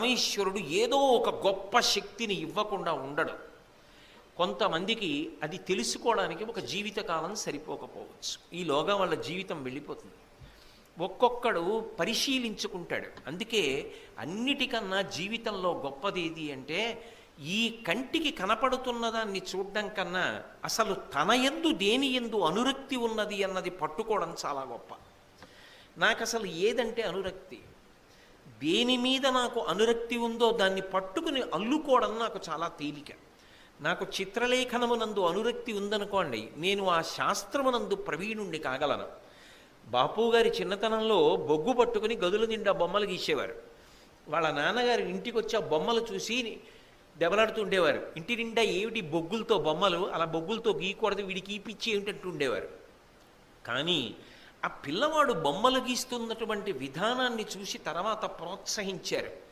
పరమేశ్వరుడు ఏదో ఒక గొప్ప శక్తిని ఇవ్వకుండా ఉండడు. కొంతమందికి అది తెలుసుకోవడానికి ఒక జీవితకాలం సరిపోకపోవచ్చు. ఈలోగా వాళ్ళ జీవితం వెళ్ళిపోతుంది. ఒక్కొక్కడు పరిశీలించుకుంటాడు. అందుకే అన్నిటికన్నా జీవితంలో గొప్పది ఏది అంటే ఈ కంటికి కనపడుతున్న దాన్ని చూడడం కన్నా అసలు తన ఎందు దేని ఎందు అనురక్తి ఉన్నది అన్నది పట్టుకోవడం చాలా గొప్ప. నాకు అసలు ఏదంటే అనురక్తి. దేని మీద నాకు అనురక్తి ఉందో దాన్ని పట్టుకుని అల్లుకోవడం నాకు చాలా తేలిక. నాకు చిత్రలేఖనమునందు అనురక్తి ఉందనుకోండి నేను ఆ శాస్త్రమునందు ప్రవీణుణ్ణి కాగలను. బాపు గారి చిన్నతనంలో బొగ్గు పట్టుకుని గదుల నిండా బొమ్మలు గీసేవారు. వాళ్ళ నాన్నగారు ఇంటికి వచ్చి ఆ బొమ్మలు చూసి దెబ్బలాడుతూ ఉండేవారు ఇంటి నిండా ఏమిటి బొగ్గులతో బొమ్మలు అలా బొగ్గులతో గీయకూడదు వీడికి ఈ పిచ్చి ఏమిటంటూ ఉండేవారు కానీ ఆ పిల్లవాడు బొమ్మలు గీస్తున్నటువంటి విధానాన్ని చూసి తర్వాత ప్రోత్సహించారు.